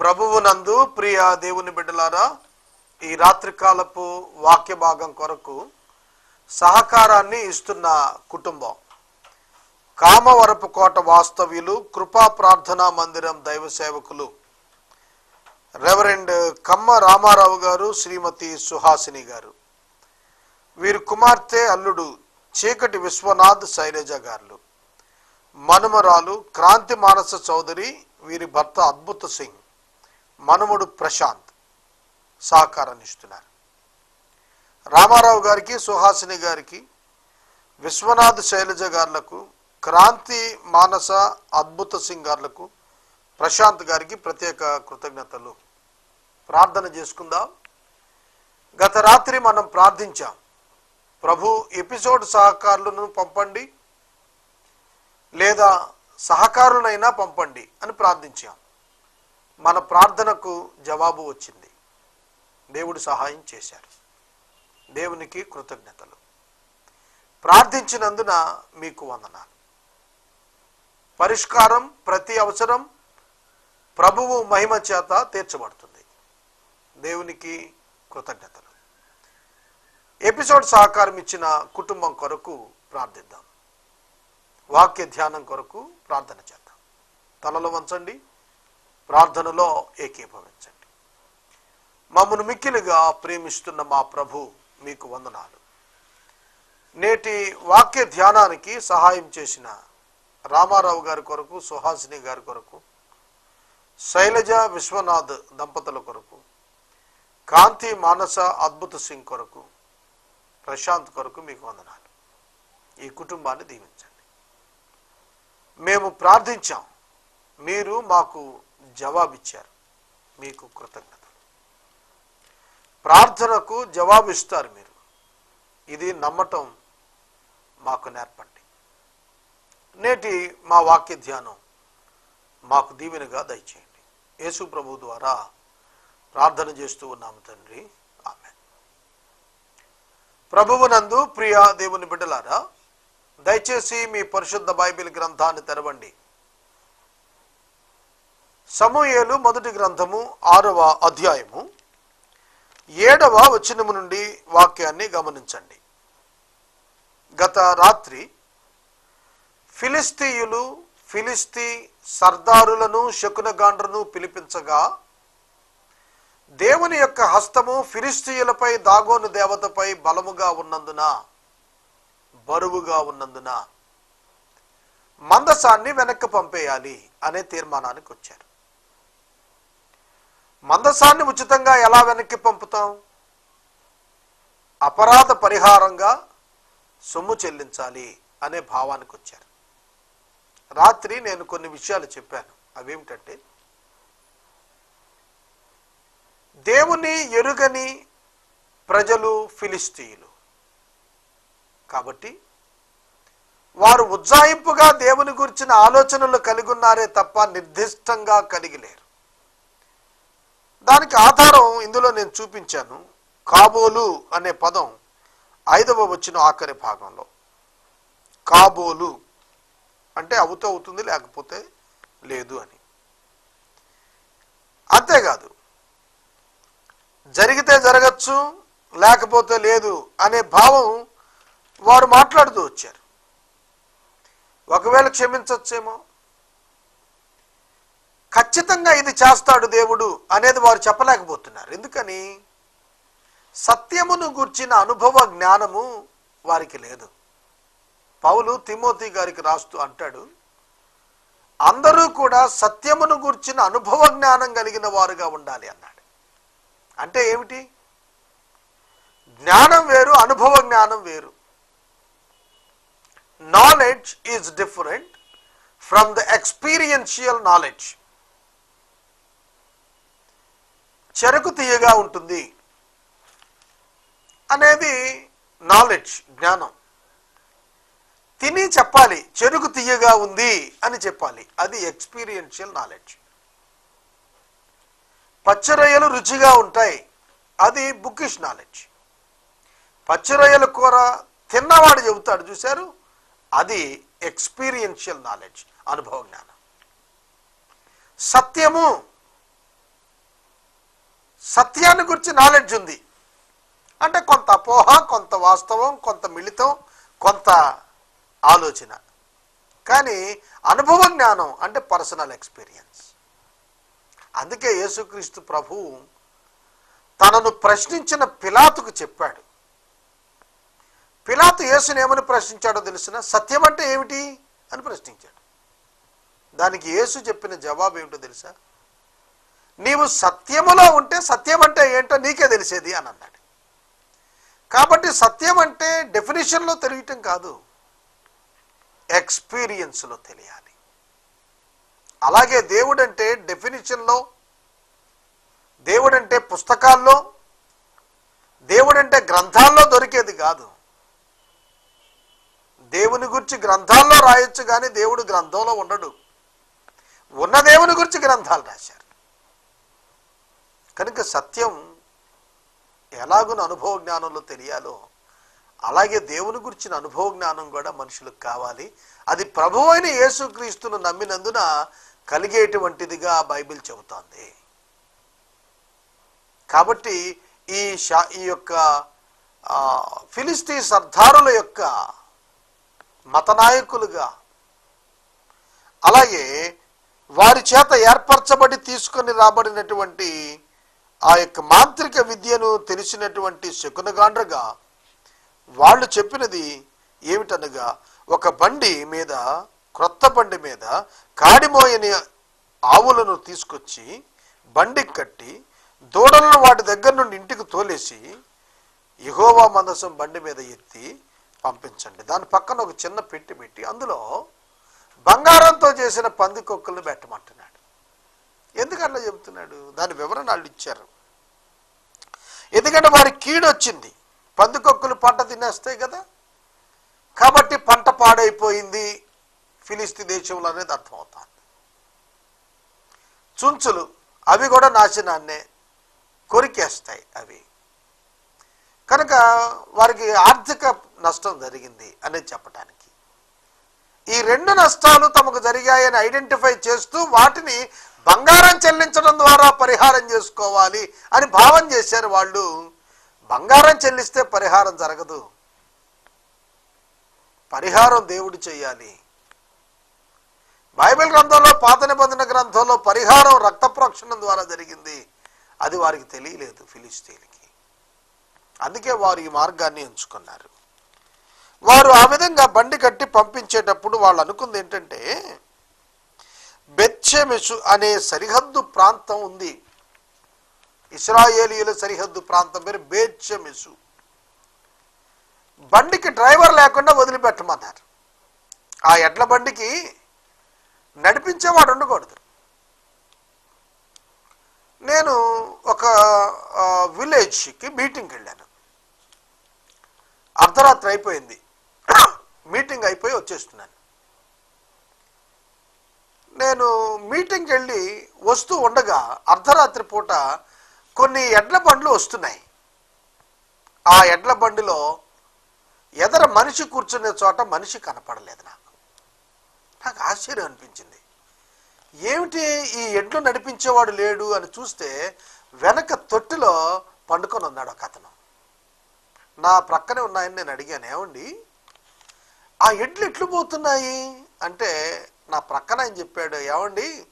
ప్రభువునందు ప్రియ దేవుని బిడ్డలారా ఈ రాత్రికాలపు వాక్య భాగం కొరకు సహకారాన్ని ఇస్తున్న కుటుంబం. కామవరపు కోట వాస్తవ్యులు కృపా ప్రార్థనా మందిరం దైవ సేవకులు రెవరెండ్ కమ్మ రామారావు గారు శ్రీమతి సుహాసిని గారు వీరి కుమార్తె అల్లుడు చీకటి విశ్వనాథ్ శైలజ గారు మనుమరాలు క్రాంతి మానస చౌదరి వీరి భర్త అద్భుత సింగ్ మనుముడు ప్రశాంత్ సహకారాన్ని ఇస్తున్నారు రామారావు గారికి సుహాసిని గారికి విశ్వనాథ్ శైలజ గారులకు క్రాంతి మానస అద్భుత సింగ్ గారులకు ప్రశాంత్ గారికి ప్రత్యేక కృతజ్ఞతలు. ప్రార్థన చేసుకుందాం. గత రాత్రి మనం ప్రార్థించాం. ప్రభు ఎపిసోడ్ సహకారులను పంపండి. లేదా సహకారులైనా పంపండి అని ప్రార్థించాం. మన ప్రార్థనకు జవాబు వచ్చింది. దేవుడు సహాయం చేశారు దేవునికి కృతజ్ఞతలు. ప్రార్థించినందున మీకు వందనాలు. పరిష్కారం ప్రతి అవసరం ప్రభువు మహిమ చేత తీర్చబడుతుంది. దేవునికి కృతజ్ఞతలు. ఎపిసోడ్ సహకారం ఇచ్చిన కుటుంబం కొరకు ప్రార్థిద్దాం. వాక్య ధ్యానం కొరకు ప్రార్థన చేద్దాం. తలలో వంచండి. ప్రార్థనలో ఏకీభవించండి. మమ్మను మిక్కిలిగా ప్రేమిస్తున్న మా ప్రభు మీకు వందనాలు. నేటి వాక్య ధ్యానానికి సహాయం చేసిన రామారావు గారి కొరకు సుహాసిని గారి కొరకు శైలజ విశ్వనాథ్ దంపతుల కొరకు కాంతి మానస అద్భుత సింగ్ కొరకు ప్రశాంత్ కొరకు మీకు వందనాలు. ఈ కుటుంబాన్ని దీవించండి. మేము ప్రార్థించాం. మీరు మాకు జవాబిచ్చారు. మీకు కృతజ్ఞతలు ప్రార్థనకు జవాబు ఇస్తారు మీరు. ఇది నమ్మటం మాకు నేర్పండి. నేటి మా వాక్య ధ్యానం మాకు దీవెనగా దయచేయండి. యేసు ప్రభు ద్వారా ప్రార్థన చేస్తూ ఉన్నాము తండ్రి. ఆమె ప్రభువునందు ప్రియ దేవుని బిడ్డలారా దయచేసి మీ పరిశుద్ధ బైబిల్ గ్రంథాన్ని తెరవండి. సమూయేలు మొదటి గ్రంథము ఆరవ అధ్యాయము. ఏడవ వచనము నుండి వాక్యాన్ని గమనించండి. గత రాత్రి ఫిలిస్తీయులు ఫిలిస్తీ సర్దారులను శకునగాండ్రను పిలిపించగా దేవుని యొక్క హస్తము ఫిలిస్తీయులపై దాగోను దేవతపై బలముగా ఉన్నందున బరువుగా ఉన్నందున మందసాన్ని వెనక్కి పంపేయాలి అనే తీర్మానానికి వచ్చారు. మందసాన్ని ఉచితంగా ఎలా వెనక్కి పంపుతాం? అపరాధ పరిహారంగా సొమ్ము చెల్లించాలి అనే భావానికి వచ్చారు రాత్రి నేను కొన్ని విషయాలు చెప్పాను. అవేమిటంటే దేవుని ఎరుగని ప్రజలు ఫిలిస్తీయులు కాబట్టి వారు ఉజ్జాయింపుగా దేవుని గురించిన ఆలోచనలు కలిగి ఉన్నారే తప్ప నిర్దిష్టంగా కలిగి లేరు. దానికి ఆధారం ఇందులో నేను చూపించాను. కాబోలు అనే పదం ఐదవ వచ్చిన ఆఖరి భాగంలో. కాబోలు అంటే అవుతూ అవుతుంది లేకపోతే లేదు అని. అంతేకాదు జరిగితే జరగచ్చు లేకపోతే లేదు అనే భావం వారు మాట్లాడుతూ వచ్చారు. ఒకవేళ క్షమించచ్చేమో ఖచ్చితంగా ఇది చేస్తాడు దేవుడు అనేది వారు చెప్పలేకపోతున్నారు. ఎందుకని? సత్యమును గుర్చిన అనుభవ జ్ఞానము వారికి లేదు. పౌలు తిమోతి గారికి రాస్తూ అంటాడు అందరూ కూడా సత్యమును గుర్చిన అనుభవ జ్ఞానం కలిగిన వారుగా ఉండాలి అన్నాడు. అంటే ఏమిటి? జ్ఞానం వేరు అనుభవ జ్ఞానం వేరు. Knowledge is different from the experiential knowledge చెరకు తీయగా ఉంటుంది అనేది నాలెడ్జ్ జ్ఞానం. తిని చెప్పాలి చెరుకు తీయగా ఉంది అని చెప్పాలి. అది ఎక్స్పీరియన్షియల్ నాలెడ్జ్ పచ్చిరొయ్యలు రుచిగా ఉంటాయి. అది బుకిష్ నాలెడ్జ్ పచ్చిరొయ్యల కూర తిన్నవాడు చెబుతాడు చూశారు? అది ఎక్స్పీరియన్షియల్ నాలెడ్జ్ అనుభవ జ్ఞానం. సత్యము సత్యాన్ని గురించి నాలెడ్జ్ ఉంది. అంటే కొంత అపోహ కొంత వాస్తవం కొంత మిళితం కొంత ఆలోచన. కానీ అనుభవ జ్ఞానం అంటే పర్సనల్ ఎక్స్పీరియన్స్ అందుకే యేసుక్రీస్తు ప్రభు తనను ప్రశ్నించిన పిలాతుకు చెప్పాడు. పిలాతు యేసుని ఏమని ప్రశ్నించాడో తెలిసిన సత్యం అంటే ఏమిటి అని ప్రశ్నించాడు. దానికి యేసు చెప్పిన జవాబు ఏమిటో తెలుసా? నీవు సత్యములో ఉంటే సత్యం అంటే ఏంటో నీకే తెలిసేది అని అన్నాడు. కాబట్టి సత్యం అంటే డెఫినేషన్లో తెలియటం కాదు. ఎక్స్పీరియన్స్లో తెలియాలి. అలాగే దేవుడంటే డెఫినేషన్లో దేవుడంటే పుస్తకాల్లో దేవుడంటే గ్రంథాల్లో దొరికేది కాదు. దేవుని గురించి గ్రంథాల్లో రాయొచ్చు కానీ దేవుడు గ్రంథంలో ఉండడు. ఉన్న దేవుని గురించి గ్రంథాలు రాశారు. కనుక సత్యం ఎలాగున అనుభవ జ్ఞానంలో తెలియాలో అలాగే దేవుని గురించిన అనుభవ జ్ఞానం కూడా మనుషులకు కావాలి. అది ప్రభు అయిన యేసుక్రీస్తును నమ్మినందున కలిగేటువంటిదిగా బైబిల్ చెబుతోంది. కాబట్టి ఈ షా ఈ యొక్క ఆ, ఫిలిస్తీ సర్దారుల యొక్క మతనాయకులుగా అలాగే వారి చేత ఏర్పరచబడి తీసుకొని రాబడినటువంటి ఆ యొక్క మాంత్రిక విద్యను తెలిసినటువంటి శకునగాండ్రగా వాళ్ళు చెప్పినది ఏమిటనగా ఒక బండి మీద క్రొత్త బండి మీద కాడిమోయని ఆవులను తీసుకొచ్చి బండికి కట్టి దూడలను వాటి దగ్గర నుండి ఇంటికి తోలేసి యహోవా మందసం బండి మీద ఎత్తి పంపించండి. దాని పక్కన ఒక చిన్న పెట్టి పెట్టి అందులో బంగారంతో చేసిన పందికొక్కులను పెట్టమంటున్నాడు. ఎందుకు అట్లా చెబుతున్నాడు దాని వివరణ వాళ్ళు ఇచ్చారు. ఎందుకంటే వారి కీడొచ్చింది పందుకొక్కులు పంట తినేస్తాయి కదా. కాబట్టి పంట పాడైపోయింది. ఫిలిస్తీ దేశంలో అనేది అర్థమవుతుంది. చుంచులు అవి కూడా నాశనాన్నే కొరికేస్తాయి అవి. కనుక వారికి ఆర్థిక నష్టం జరిగింది అనేది చెప్పడానికి ఈ రెండు నష్టాలు తమకు జరిగాయని ఐడెంటిఫై చేస్తూ వాటిని బంగారం చెల్లించడం ద్వారా పరిహారం చేసుకోవాలి అని భావం చేశారు వాళ్ళు. బంగారం చెల్లిస్తే పరిహారం జరగదు. పరిహారం దేవుడు చేయాలి. బైబిల్ గ్రంథంలో పాత నిబంధన గ్రంథంలో పరిహారం రక్త ప్రోక్షణం ద్వారా జరిగింది. అది వారికి తెలియలేదు ఫిలిస్తీన్కి అందుకే వారు ఈ మార్గాన్ని ఎంచుకున్నారు. వారు ఆ విధంగా బండి కట్టి పంపించేటప్పుడు వాళ్ళు అనుకుంది ఏంటంటే బెత్షెమెషు అనే సరిహద్దు ప్రాంతం ఉంది. ఇస్రాయేలీయుల సరిహద్దు ప్రాంతం పేరు బేత్షెమెషు. బండికి డ్రైవర్ లేకుండా వదిలిపెట్టమన్నారు. ఆ ఎడ్ల బండికి నడిపించేవాడు ఉండకూడదు. నేను ఒక విలేజ్కి మీటింగ్కి వెళ్ళాను. అర్ధరాత్రి అయిపోయింది. మీటింగ్ అయిపోయి వచ్చేస్తున్నాను. నేను మీటింగ్కి వెళ్ళి వస్తూ ఉండగా అర్ధరాత్రి పూట కొన్ని ఎడ్ల బండ్లు వస్తున్నాయి. ఆ ఎడ్ల బండిలో ఎదర మనిషి కూర్చునే చోట మనిషి కనపడలేదు నాకు. నాకు ఆశ్చర్యం అనిపించింది. ఏమిటి ఈ ఎడ్లు నడిపించేవాడు లేడు అని చూస్తే వెనక తొట్టిలో పండుకొని ఉన్నాడు ఒక అతను. నా ప్రక్కనే ఉన్నాయని నేను అడిగాను ఏమండి? ఆ ఎడ్లు ఎట్లు పోతున్నాయి? అంటే నా ప్రక్కన ఆయన చెప్పాడు ఏమండి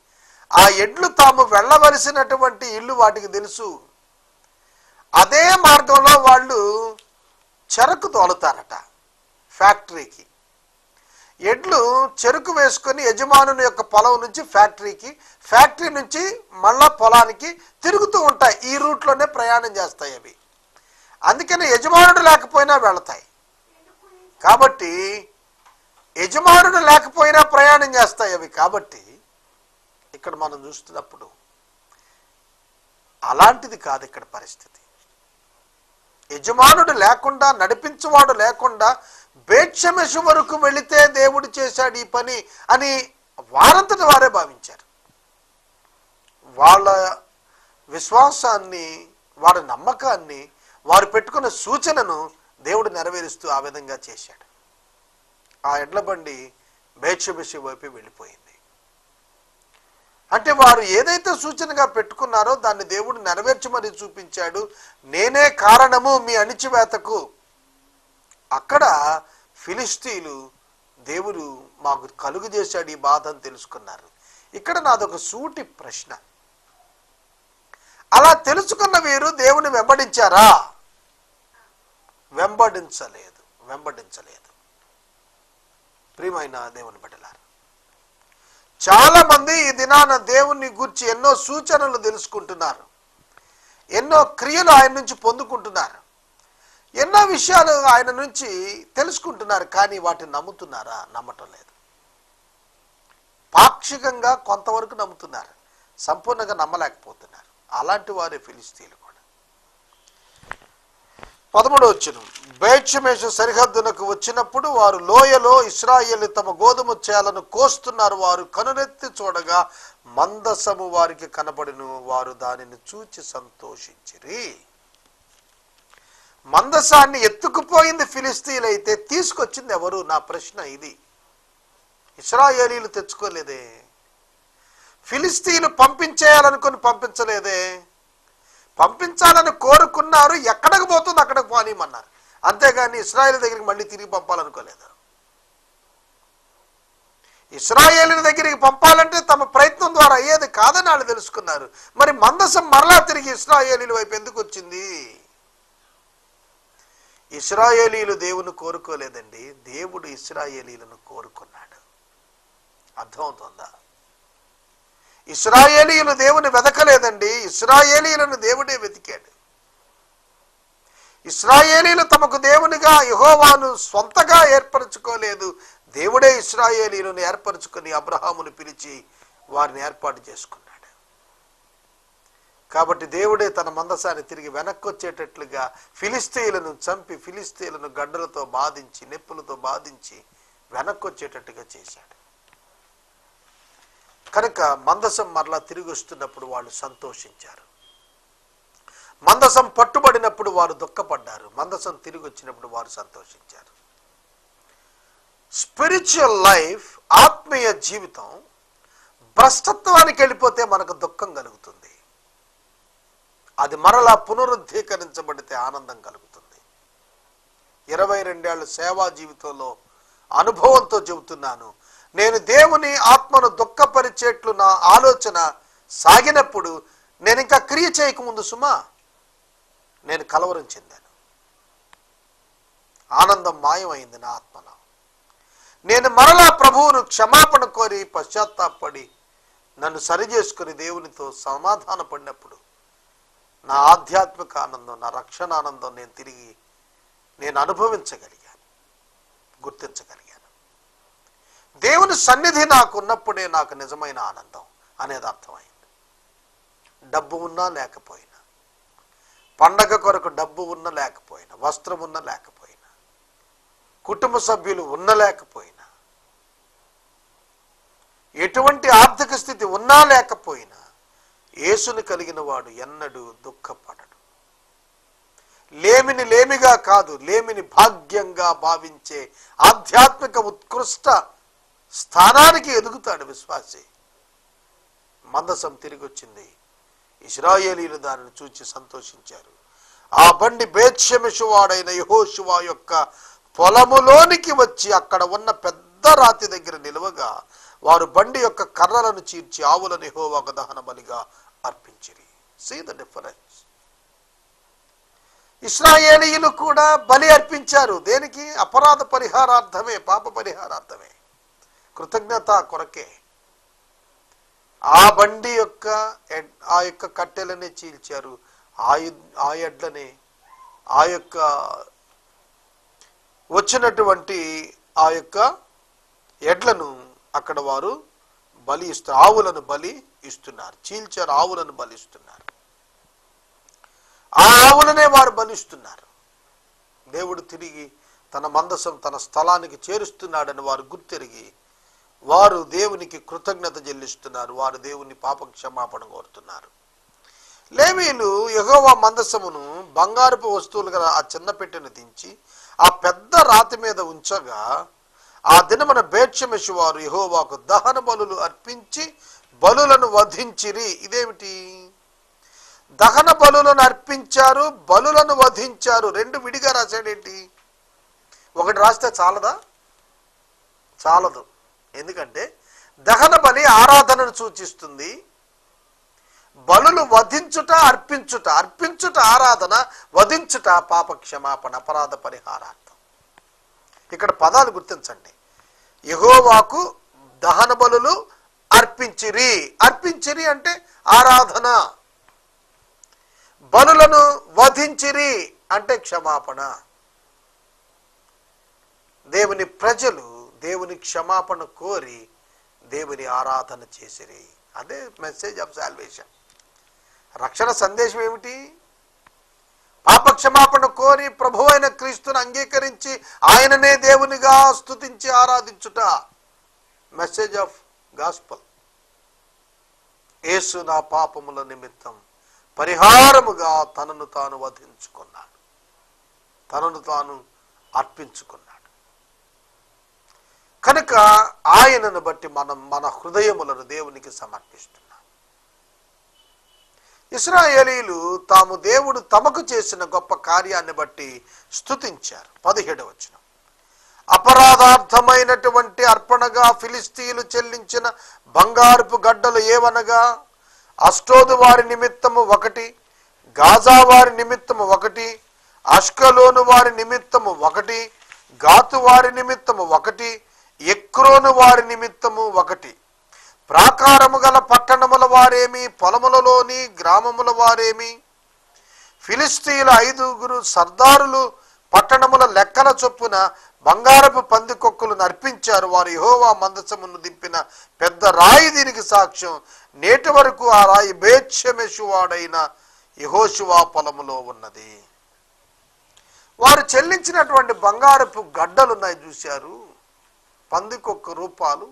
ఆ ఎడ్లు తాము వెళ్ళవలసినటువంటి ఇల్లు వాటికి తెలుసు. అదే మార్గంలో వాళ్ళు చెరకు తోలుతారట ఫ్యాక్టరీకి. ఎడ్లు చెరుకు వేసుకొని యజమానుని యొక్క పొలం నుంచి ఫ్యాక్టరీకి ఫ్యాక్టరీ నుంచి మళ్ళా పొలానికి తిరుగుతూ ఉంటాయి. ఈ రూట్లోనే ప్రయాణం చేస్తాయి అవి. అందుకని యజమానుడు లేకపోయినా వెళతాయి. కాబట్టి యజమానుడు లేకపోయినా ప్రయాణం చేస్తాయి అవి. కాబట్టి ఇక్కడ మనం చూస్తున్నప్పుడు అలాంటిది కాదు ఇక్కడ పరిస్థితి. యజమానుడు లేకుండా నడిపించువాడు లేకుండా బేక్షమెషు వరకు వెళితే దేవుడు చేశాడు ఈ పని అని వారంతటి వారే భావించారు. వాళ్ళ విశ్వాసాన్ని వారి నమ్మకాన్ని వారు పెట్టుకున్న సూచనను దేవుడు నెరవేరుస్తూ ఆ విధంగా చేశాడు. ఆ ఎడ్ల బండి బేక్షమెషు వైపు వెళ్ళిపోయింది. అంటే వారు ఏదైతే సూచనగా పెట్టుకున్నారో దాన్ని దేవుడు నెరవేర్చమని చూపించాడు. నేనే కారణము మీ అణిచివేతకు. అక్కడ ఫిలిస్తీన్లు దేవుడు మాకు కలుగు చేశాడు ఈ బాధ అని తెలుసుకున్నారు. ఇక్కడ నాదొక సూటి ప్రశ్న. అలా తెలుసుకున్న వీరు దేవుని వెంబడించారా? వెంబడించలేదు. వెంబడించలేదు. ప్రియమైన దేవుని బిడ్డలారు చాలా మంది ఈ దినాన దేవుణ్ణి గురించి ఎన్నో సూచనలు తెలుసుకుంటున్నారు ఎన్నో క్రియలు ఆయన నుంచి పొందుకుంటున్నారు ఎన్నో విషయాలు ఆయన నుంచి తెలుసుకుంటున్నారు కానీ వాటిని నమ్ముతున్నారా? నమ్మటం లేదు. పాక్షికంగా కొంతవరకు నమ్ముతున్నారు సంపూర్ణంగా నమ్మలేకపోతున్నారు. అలాంటి వారే ఫిలిస్తీన్లు. పదమూడు వచ్చిన బేత్షమేషు సరిహద్దునకు వచ్చినప్పుడు వారు లోయలో ఇస్రాయేల్ తమ గోధుమ చేలను కోస్తున్నారు. వారు కనునెత్తి చూడగా మందసము వారికి కనబడిను. వారు దానిని చూచి సంతోషించిరి. మందసాన్ని ఎత్తుకుపోయింది ఫిలిస్తీన్లైతే తీసుకొచ్చింది ఎవరు? నా ప్రశ్న ఇది. ఇస్రాయేలీలు తెచ్చుకోలేదే. ఫిలిస్తీన్లు పంపించేయాలనుకుని పంపించలేదే. పంపించాలని కోరుకున్నారు ఎక్కడికి పోతుంది అక్కడికి పోనీమన్నారు అంతేగాని ఇస్రాయేల్ దగ్గరికి మళ్ళీ తిరిగి పంపాలనుకోలేదు. ఇస్రాయేల్ దగ్గరికి పంపాలంటే తమ ప్రయత్నం ద్వారా అయ్యేది కాదని వాళ్ళు తెలుసుకున్నారు. మరి మందసం మరలా తిరిగి ఇస్రాయేలీల వైపు ఎందుకు వచ్చింది? ఇస్రాయేలీలు దేవుని కోరుకోలేదండి. దేవుడు ఇస్రాయేలీలను కోరుకున్నాడు. అర్థమవుతుందా? ఇస్రాయేలీయులు దేవుని వెతకలేదండి ఇస్రాయేలీలను దేవుడే వెతికాడు. ఇస్రాయేలీలు తమకు దేవునిగా యహోవాను సొంతగా ఏర్పరచుకోలేదు. దేవుడే ఇస్రాయేలీలను ఏర్పరచుకొని అబ్రహామును పిలిచి వారిని ఏర్పాటు చేసుకున్నాడు. కాబట్టి దేవుడే తన మందసాన్ని తిరిగి వెనక్కి వచ్చేటట్లుగా ఫిలిస్తీయులను చంపి ఫిలిస్తీయులను గడ్డలతో బాధించి నెప్పులతో బాధించి వెనక్కి వచ్చేటట్టుగా చేశాడు. కనుక మందసం మరలా తిరిగి వస్తున్నప్పుడు వాళ్ళు సంతోషించారు. మందసం పట్టుబడినప్పుడు వారు దుఃఖపడ్డారు. మందసం తిరిగి వచ్చినప్పుడు వారు సంతోషించారు. స్పిరిచువల్ లైఫ్ ఆత్మీయ జీవితం భ్రష్టత్వానికి వెళ్ళిపోతే మనకు దుఃఖం కలుగుతుంది. అది మరలా పునరుద్ధీకరించబడితే ఆనందం కలుగుతుంది. ఇరవై రెండేళ్ళ సేవా జీవితంలో అనుభవంతో చెబుతున్నాను. నేను దేవుని ఆత్మను దుఃఖపరిచేట్లు నా ఆలోచన సాగినప్పుడు నేను ఇంకా క్రియ చేయకముందు సుమా నేను కలవరం చెందాను. ఆనందం మాయమైంది నా ఆత్మలో. నేను మరలా ప్రభువును క్షమాపణ కోరి పశ్చాత్తాపడి నన్ను సరిచేసుకుని దేవునితో సమాధాన పడినప్పుడు నా ఆధ్యాత్మిక ఆనందం నా రక్షణ ఆనందం నేను తిరిగి నేను అనుభవించగలిగాను గుర్తించగలిగాను. దేవుని సన్నిధి నాకు ఉన్నప్పుడే నాకు నిజమైన ఆనందం అనేది అర్థమైంది. డబ్బు ఉన్నా లేకపోయినా పండగ కొరకు డబ్బు ఉన్న లేకపోయినా వస్త్రం ఉన్న లేకపోయినా కుటుంబ సభ్యులు ఉన్న లేకపోయినా ఎటువంటి ఆర్థిక స్థితి ఉన్నా లేకపోయినా యేసుని కలిగిన వాడు ఎన్నడూ దుఃఖపడడు. లేమిని లేమిగా కాదు లేమిని భాగ్యంగా భావించే ఆధ్యాత్మిక ఉత్కృష్ట స్థానానికి ఎదుగుతాడు విశ్వాసి. మందసం తిరిగి వచ్చింది ఇస్రాయేలీలు దానిని చూచి సంతోషించారు. ఆ బండి బేత్షమిషువాడైన యహోషువా యొక్క పొలములోనికి వచ్చి అక్కడ ఉన్న పెద్ద రాతి దగ్గర నిలువగా వారు బండి యొక్క కర్రలను చీర్చి ఆవులను యెహోవాకు దహన బలిగా అర్పించిరి. సీ ద డిఫరెన్స్ ఇస్రాయేలీయులు కూడా బలి అర్పించారు. దేనికి? అపరాధ పరిహారార్థమే పాప పరిహారార్థమే. కృతజ్ఞత కొరకే ఆ బండి యొక్క ఆ యొక్క కట్టెలనే చీల్చారు. ఆ ఎడ్లనే ఆ ఆ యొక్క వచ్చినటువంటి ఆ యొక్క ఎడ్లను అక్కడ వారు బలి ఇస్తారు ఆవులను బలి ఇస్తున్నారు. చీల్చారు ఆవులను బలి ఇస్తున్నారు. ఆవులనే వారు బలిస్తున్నారు దేవుడు తిరిగి తన మందసం తన స్థలానికి చేరుస్తున్నాడని వారు గుర్తెరిగి వారు దేవునికి కృతజ్ఞత చెల్లిస్తున్నారు. వారు దేవుని పాప క్షమాపణ కోరుతున్నారు. లేవీలు యెహోవా మందసమును బంగారపు వస్తువులు గల ఆ చిన్న పెట్టెను దించి ఆ పెద్ద రాతి మీద ఉంచగా ఆ దినమన బేత్షమెషు వారు యహోవాకు దహన బలులు అర్పించి బలులను వధించిరి. ఇదేమిటి? దహన బలులను అర్పించారు బలులను వధించారు. రెండు విడిగా రాశాడేంటి? ఒకటి రాస్తే చాలదా? చాలదు. ఎందుకంటే దహన బలి ఆరాధనను సూచిస్తుంది. బలులు వధించుట అర్పించుట అర్పించుట ఆరాధన వధించుట పాప క్షమాపణ అపరాధ పరిహారార్థం. ఇక్కడ పదాలు గుర్తించండి. యహోవాకు దహన బలులు అర్పించిరి. అర్పించిరి అంటే ఆరాధన. బలులను వధించిరి అంటే క్షమాపణ. దేవుని ప్రజలు దేవుని క్షమాపణ కోరి దేవుని ఆరాధన చేసిరి. అదే మెసేజ్ ఆఫ్ సాల్వేషన్ రక్షణ సందేశం ఏమిటి? పాప క్షమాపణ కోరి ప్రభు అయిన క్రీస్తుని అంగీకరించి ఆయననే దేవునిగా స్థుతించి ఆరాధించుట. మెసేజ్ ఆఫ్ గాస్పల్ యేసు నా పాపముల నిమిత్తం పరిహారముగా తనను తాను వధించుకున్నాడు. తనను తాను అర్పించుకున్నాడు. కనుక ఆయనను బట్టి మనం మన హృదయములను దేవునికి సమర్పిస్తున్నాం. ఇస్రాయేలీలు తాము దేవుడు తమకు చేసిన గొప్ప కార్యాన్ని బట్టి స్తుతించారు. పదిహేడు వచ్చిన అపరాధార్థమైనటువంటి అర్పణగా ఫిలిస్తీన్లు చెల్లించిన బంగారుపు గడ్డలు ఏవనగా అష్టోదు వారి నిమిత్తము ఒకటి గాజా వారి నిమిత్తము ఒకటి అష్కలోను వారి నిమిత్తము ఒకటి గాతు వారి నిమిత్తము ఒకటి ఎక్రోను వారి నిమిత్తము ఒకటి. ప్రాకారము గల పట్టణముల వారేమి పొలములలోని గ్రామముల వారేమి? ఫిలిస్తీన్ల ఐదుగురు సర్దారులు పట్టణముల లెక్కల చొప్పున బంగారపు పందికొక్కులు నర్పించారు. వారు యహోవా మందసమును దింపిన పెద్ద రాయి దీనికి సాక్ష్యం. నేటి వరకు ఆ రాయి బేత్షమెషువాడైన యహోశివా పొలములో ఉన్నది. వారు చెల్లించినటువంటి బంగారపు గడ్డలున్నాయి చూశారు. పందికొక్క రూపాలు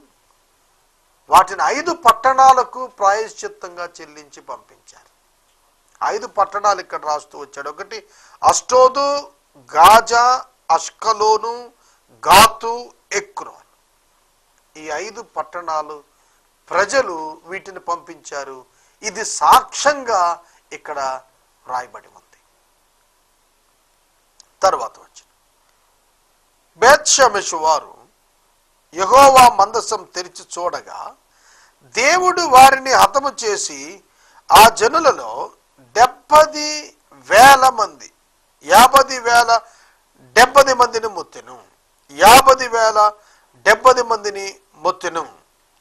వాటిని ఐదు పట్టణాలకు ప్రాయశ్చిత్తంగా చెల్లించి పంపించారు. ఐదు పట్టణాలు ఇక్కడ రాస్తూ వచ్చాడు. ఒకటి అష్టోదు గాజా అష్కలోను గాతు ఎక్రోన్. ఈ ఐదు పట్టణాలు ప్రజలు వీటిని పంపించారు. ఇది సాక్ష్యంగా ఇక్కడ రాయబడి ఉంది. తర్వాత వచ్చిన బేత్షమెషు వారు యహోవా మందసం తెరిచి చూడగా దేవుడు వారిని హతము చేసి ఆ జనులలో డెబ్బది వేల మంది యాభది వేల డెబ్బది మందిని మొత్తెను. యాభది వేల డెబ్బది మందిని మొత్తెను.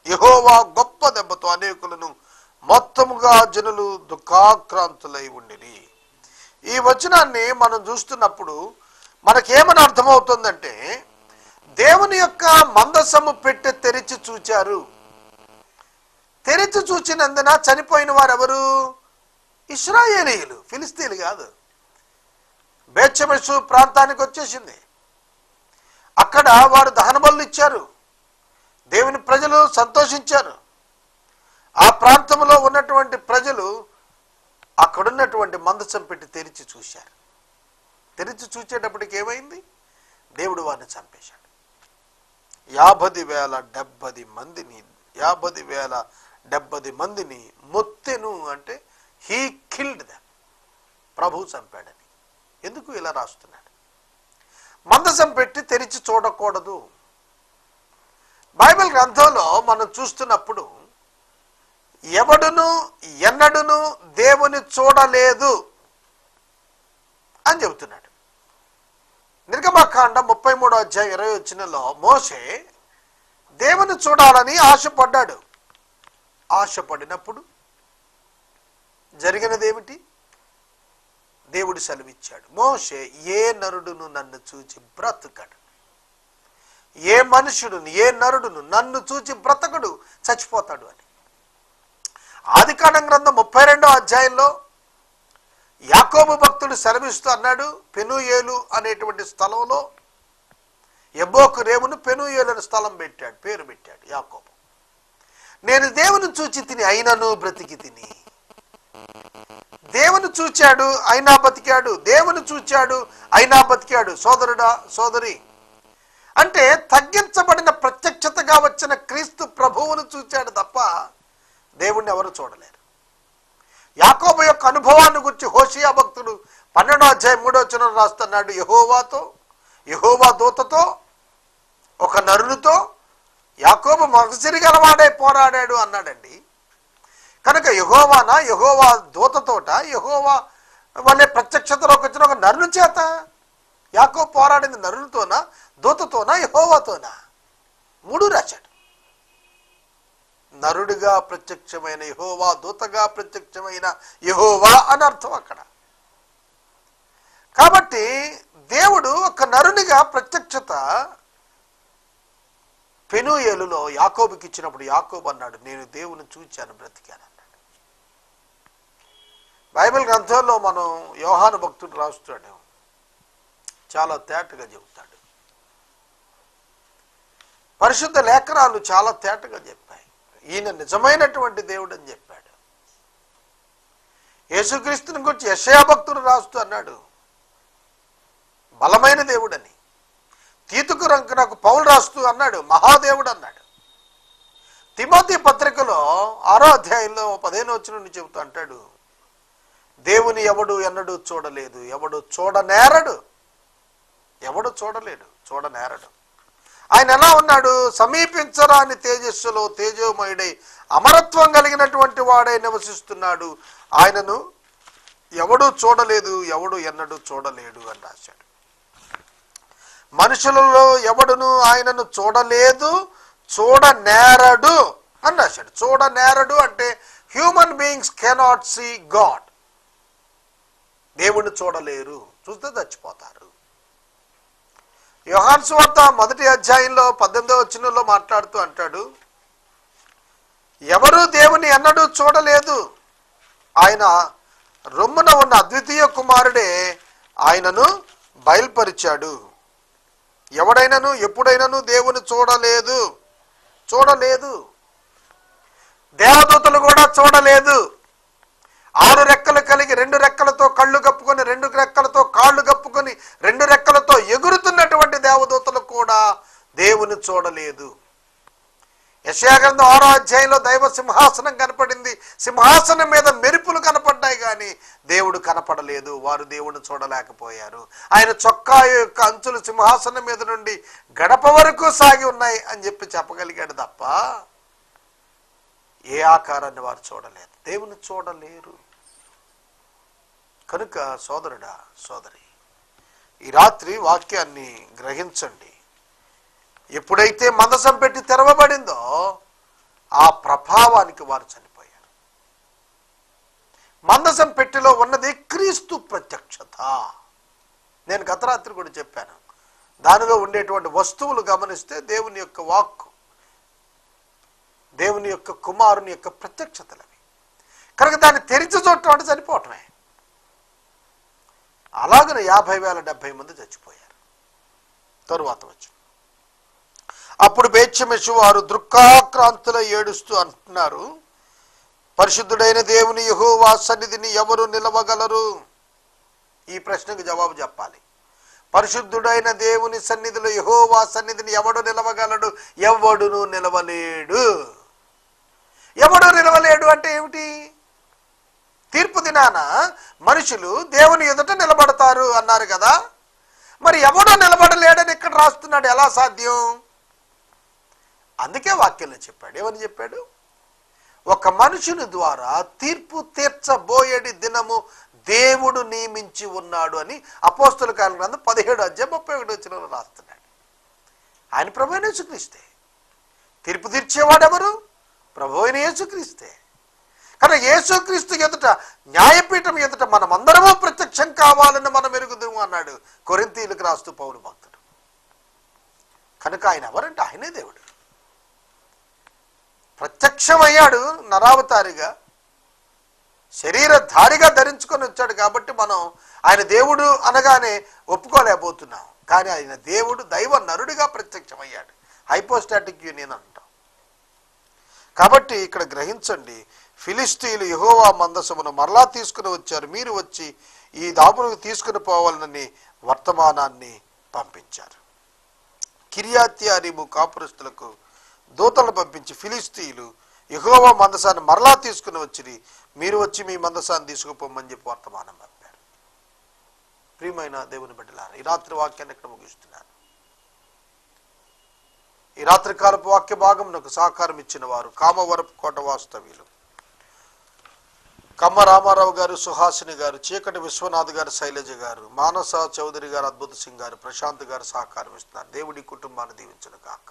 యహోవా గొప్ప దెబ్బతో అనేకులను మొత్తముగా జనులు దుఃఖాక్రాంతులై ఉండిరి. ఈ వచనాన్ని మనం చూస్తున్నప్పుడు మనకేమని అర్థమవుతుందంటే యొక్క మందసము పెట్టి తెరిచి చూచారు. తెరిచి చూచినందున చనిపోయిన వారు ఎవరు ఇస్రాయేలీయులు ఫిలిస్తీన్లు కాదు. బేచ్చమెసు ప్రాంతానికి వచ్చేసింది. అక్కడ వారు దహన ఇచ్చారు. దేవుని ప్రజలు సంతోషించారు. ఆ ప్రాంతంలో ఉన్నటువంటి ప్రజలు అక్కడున్నటువంటి మందసం పెట్టి తెరిచి చూశారు. తెరిచి చూచేటప్పటికి ఏమైంది? దేవుడు వారిని చంపేశాడు. యాభది వేల డెబ్బది మందిని యాభది వేల డెబ్బది మందిని మొత్తెను అంటే హీ కిల్డ్ దెమ్. ప్రభు చంపాడని. ఎందుకు ఇలా రాస్తున్నాడు? మందసం పెట్టి తెరిచి చూడకూడదు. బైబిల్ గ్రంథంలో మనం చూస్తున్నప్పుడు ఎవడును ఎన్నడును దేవుని చూడలేదు అని చెబుతున్నాడు. నిర్గమకాండ ముప్పై మూడో అధ్యాయం ఇరవై వచ్చినలో మోసే దేవుని చూడాలని ఆశపడ్డాడు. ఆశపడినప్పుడు జరిగినదేమిటి? దేవుడు సెలవిచ్చాడు. మోసే ఏ నరుడును నన్ను చూచి బ్రతుకడు? ఏ మనుషుడును ఏ నరుడును నన్ను చూచి బ్రతకడు? చచ్చిపోతాడు అని. ఆదికాండం గ్రంథం ముప్పై రెండో అధ్యాయంలో యాకోబు భక్తుడు సెలవిస్తూ అన్నాడు పెనుయేలు అనేటువంటి స్థలంలో ఎబ్బోకు రేవును పెనుయేలు అనే స్థలం పెట్టాడు పేరు పెట్టాడు యాకోబు. నేను దేవుని చూచి తిని అయినను బ్రతికి తిని. దేవుని చూచాడు అయినా బతికాడు. దేవుని చూచాడు అయినా బతికాడు. సోదరుడా సోదరి అంటే తగ్గించబడిన ప్రత్యక్షతగా వచ్చిన క్రీస్తు ప్రభువును చూచాడు తప్ప దేవుణ్ణి ఎవరు చూడలేరు. యాకోబు యొక్క అనుభవాన్ని గురించి హోషియా భక్తుడు పన్నెండో అధ్యాయం మూడో చిన్న రాస్తున్నాడు. యహోవాతో యహోవా దూతతో ఒక నరునితో యాకోబు మగసిరి గలవాడే పోరాడాడు అన్నాడండి. కనుక యహోవానా యహోవా దూతతోట యహోవా వాళ్ళే ప్రత్యక్షతలోకి వచ్చిన ఒక నరుని చేత యాకో పోరాడింది నరునితోనా దూతతోనా యహోవాతోనా? మూడు రాశాడు. నరుడిగా ప్రత్యక్షమైన యహోవా దూతగా ప్రత్యక్షమైన యహోవా అని అర్థం అక్కడ. కాబట్టి దేవుడు ఒక నరునిగా ప్రత్యక్షత పెనుయేలులో యాకోబుకి ఇచ్చినప్పుడు యాకోబు అన్నాడు నేను దేవుని చూచాను బ్రతికాను అన్నాడు. బైబిల్ గ్రంథంలో మనం యోహాను భక్తుడు రాస్తాడు చాలా తేటగా చెబుతాడు. పరిశుద్ధ లేఖనాలు చాలా తేటగా చెప్పాయి. ఈయన నిజమైనటువంటి దేవుడు అని చెప్పాడు. యేసుక్రీస్తుని గురించి యశయాభక్తుడు రాస్తూ అన్నాడు బలమైన దేవుడని. తీతుకు రంకు నాకు పౌలు రాస్తూ అన్నాడు మహాదేవుడు అన్నాడు. తిమోతి పత్రికలో ఆరో అధ్యాయంలో పదిహేను వచ్చిన నుండి చెబుతూ అంటాడు దేవుని ఎవడు ఎన్నడూ చూడలేదు ఎవడు చూడనేరడు ఎవడు చూడలేడు చూడనేరడు. ఆయన ఎలా ఉన్నాడు? సమీపించరాని తేజస్సులో తేజోమయుడై అమరత్వం కలిగినటువంటి వాడై నివసిస్తున్నాడు. ఆయనను ఎవడు చూడలేదు ఎవడు ఎన్నడూ చూడలేడు అని రాశాడు. మనుషులలో ఎవడును ఆయనను చూడలేదు చూడనేరడు అని రాశాడు. చూడనేరడు అంటే human beings cannot see God. దేవుణ్ణి చూడలేరు. చూస్తే చచ్చిపోతారు. యోహాన్ సువార్త మొదటి అధ్యాయంలో పద్దెనిమిదో వచనంలో మాట్లాడుతూ అంటాడు ఎవరు దేవుని ఎన్నడూ చూడలేదు. ఆయన రొమ్మున ఉన్న అద్వితీయ కుమారుడే ఆయనను బయల్పరిచాడు. ఎవడైనాను ఎప్పుడైనాను దేవుని చూడలేదు. చూడలేదు. దేవదూతలు కూడా చూడలేదు. ఆరు రెక్కలు కలిగి రెండు రెక్కలతో కళ్ళు కప్పుకొని రెండు రెక్కలతో కాళ్ళు కప్పుకొని రెండు రెక్కలతో ఎగురు కూడా దేవుని చూడలేదు. యశాగ్రంథం ఆరో అధ్యాయంలో దైవ సింహాసనం కనపడింది. సింహాసనం మీద మెరుపులు కనపడ్డాయి కానీ దేవుడు కనపడలేదు. వారు దేవుడిని చూడలేకపోయారు. ఆయన చొక్కా యొక్క అంచులు సింహాసనం మీద నుండి గడప వరకు సాగి ఉన్నాయి అని చెప్పి చెప్పగలిగాడు తప్ప ఏ ఆకారాన్ని వారు చూడలేదు. దేవుని చూడలేరు. కనుక సోదరుడా సోదరి ఈ రాత్రి వాక్యాన్ని గ్రహించండి. ఎప్పుడైతే మందసం పెట్టి తెరవబడిందో ఆ ప్రభావానికి వారు చనిపోయారు. మందసం పెట్టిలో ఉన్నది క్రీస్తు ప్రత్యక్షత. నేను గత రాత్రి కూడా చెప్పాను. దానిలో ఉండేటువంటి వస్తువులు గమనిస్తే దేవుని యొక్క వాక్కు దేవుని యొక్క కుమారుని యొక్క ప్రత్యక్షతలు అవి. కనుక దాన్ని తెరిచి చూడటం అంటే చనిపోవటమే. అలాగనే యాభై వేల డెబ్బై మంది చచ్చిపోయారు. తరువాత వచ్చి అప్పుడు బేచ్చమెషు వారు దృక్కాక్రాంతుల ఏడుస్తూ అంటున్నారు పరిశుద్ధుడైన దేవుని యహోవా సన్నిధిని ఎవరు నిలవగలరు? ఈ ప్రశ్నకు జవాబు చెప్పాలి. పరిశుద్ధుడైన దేవుని సన్నిధిలో యహోవా సన్నిధిని ఎవడు నిలవగలడు? ఎవడును నిలవలేడు. ఎవడు నిలవలేడు అంటే ఏమిటి? తీర్పు దినాన మనుషులు దేవుని ఎదుట నిలబడతారు అన్నారు కదా. మరి ఎవడో నిలబడలేడని ఇక్కడ రాస్తున్నాడు? ఎలా సాధ్యం? అందుకే వాక్యంలో చెప్పాడు. ఏమని చెప్పాడు? ఒక మనుషుని ద్వారా తీర్పు తీర్చబోయేడి దినము దేవుడు నియమించి ఉన్నాడు అని అపోస్తుల కాలం గ్రంథం పదిహేడు అధ్యాయం ముప్పై ఒకటి వచ్చిన రాస్తున్నాడు. ఆయన ప్రభు యేసుక్రీస్తే. తీర్పు తీర్చేవాడెవరు ప్రభు అయిన యేసుక్రీస్తే. కానీ యేసుక్రీస్తు ఎదుట న్యాయపీఠం ఎదుట మనమందరము ప్రత్యక్షం కావాలని మనం ఎరుగుదాము అన్నాడు కొరింతీలకు రాస్తూ పౌరు భక్తుడు. కనుక ఆయన ఎవరంటే ఆయనే దేవుడు. ప్రత్యక్షమయ్యాడు నరావతారిగా. శరీరధారిగా ధరించుకొని వచ్చాడు కాబట్టి మనం ఆయన దేవుడు అనగానే ఒప్పుకోలేకపోతున్నాం. కానీ ఆయన దేవుడు దైవ నరుడిగా ప్రత్యక్షమయ్యాడు. హైపోస్టాటిక్ యూనియన్ అంటాం. కాబట్టి ఇక్కడ గ్రహించండి ఫిలిస్తీన్లు యహోవా మందసమును మరలా తీసుకుని వచ్చారు. మీరు వచ్చి ఈ దాపులకు తీసుకుని పోవాలని వర్తమానాన్ని పంపించారు. కిరియాత్యారిము కాపురస్తులకు దూతలను పంపించి ఫిలిస్తీయులు ఎగోవా మందసాన్ని మరలా తీసుకుని వచ్చిరి. మీరు వచ్చి మీ మందసాన్ని తీసుకుపోమని చెప్పి వర్తమానం పంపారు. ప్రియమైన దేవుని బిడ్డలారా ఈ రాత్రి వాక్యాన్ని ఇక్కడ ముగిస్తున్నాను. ఈ రాత్రి కాలపు వాక్య భాగమునకు సహకారం ఇచ్చిన వారు కామవరపు కోట వాస్తవ్యులు. కమ్మ రామారావు గారు సుహాసిని గారు చీకటి విశ్వనాథ్ గారు శైలజ గారు మానస చౌదరి గారు అద్భుత సింగ్ గారు ప్రశాంత్ గారు సహకారం ఇస్తున్నారు. దేవుడి కుటుంబాన్ని దీవించిన కాక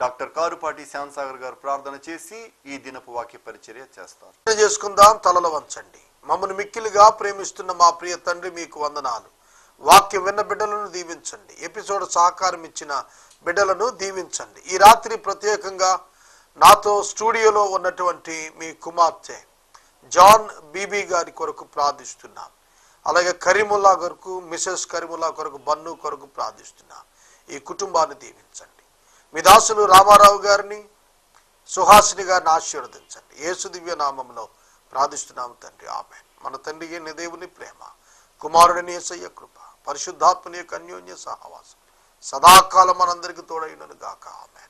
డాక్టర్ కారుపాటి శ్యాంసాగర్ గారు ప్రార్థన చేసి ఈ దినపు వాక్య పరిచర్య చేస్తారు. చేసుకుందాం తలల వంచండి. మమ్మల్ని మిక్కిలిగా ప్రేమిస్తున్న మా ప్రియ తండ్రి మీకు వందనాలు. వాక్యం విన్న బిడ్డలను దీవించండి. ఎపిసోడ్ సహకారం ఇచ్చిన బిడ్డలను దీవించండి. ఈ రాత్రి ప్రత్యేకంగా నాతో స్టూడియోలో ఉన్నటువంటి మీ కుమార్తె జాన్ బీబీ గారి కొరకు ప్రార్థిస్తున్నాం. అలాగే కరీముల్లా కొరకు మిసెస్ కరీముల్లా కొరకు బన్ను కొరకు ప్రార్థిస్తున్నాం. ఈ కుటుంబాన్ని దీవించండి. మీ దాసులు రామారావు గారిని సుహాసిని గారిని ఆశీర్వదించండి. యేసు దివ్య నామంలో ప్రార్థిస్తున్నాము తండ్రి. ఆమె మన తండ్రి అయిన దేవుని ప్రేమ కుమారుడిని ఏసయ్య కృప పరిశుద్ధాత్మని యొక్క అన్యోన్య సహవాసం సదాకాలం మనందరికీ తోడైనను గాక. ఆమె